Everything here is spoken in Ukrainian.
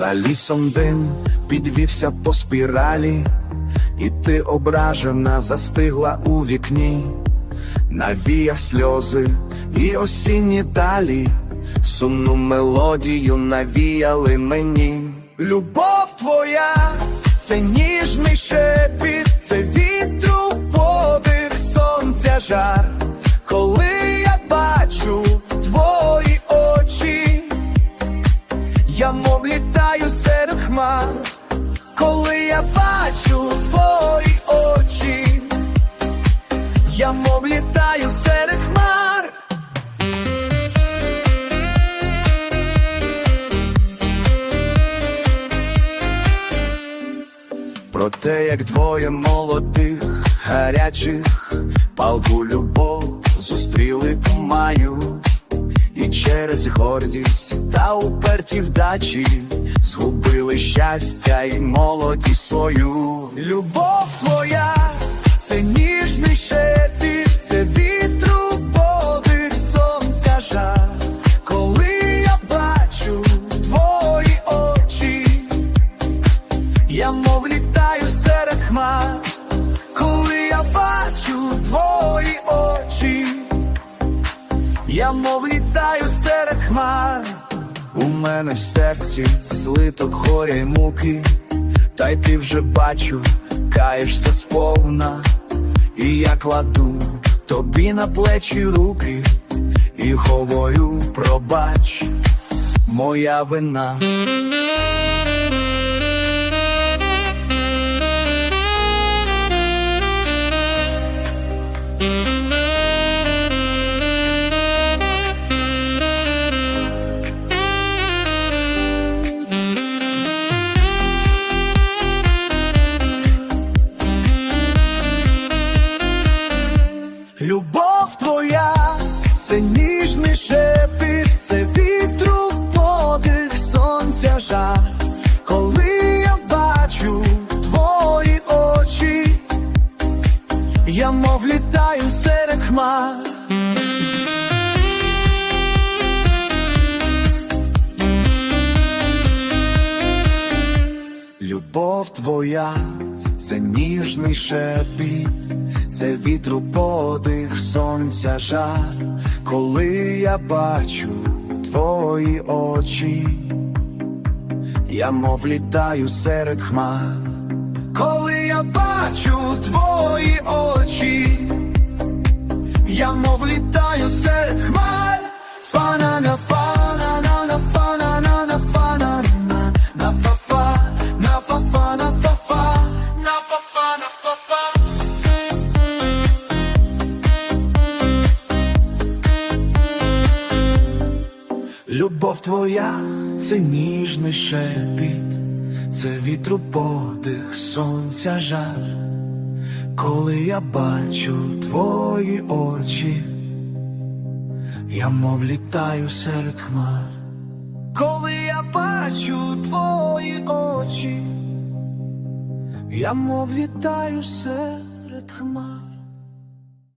За лісом дим підвівся по спіралі, і ти ображена застигла у вікні, навіяв сльози і осінні далі, сумну мелодію навіяли мені. Любов твоя, це ніжний шепіт, це вітру подих, сонця жар, серед коли я бачу твої очі, я мов літаю серед хмар. Про те, як двоє молодих, гарячих, палку любов зустріли у маю. І через гордість та уперті вдачі згубили щастя і молодість свою. Любов твоя, хмар, у мене в серці слиток горя й муки, та й ти вже бачу, каєшся сповна, і я кладу тобі на плечі руки, і говорю, пробач, моя вина. Ніжний шепіт, це вітру подих, сонця жар. Коли я бачу твої очі, я мов літаю серед хмар. Любов твоя, це ніжний шепіт, це вітру подих, сонця жар, коли я бачу твої очі, я мов літаю серед хмар, коли я бачу твої очі, я мов літаю серед хмар, фанана, фанана, Любов твоя, це ніжний шепіт, це вітру подих, сонця жар, коли я бачу твої очі, я мов літаю серед хмар, коли я бачу твої очі, я мов літаю серед хмар.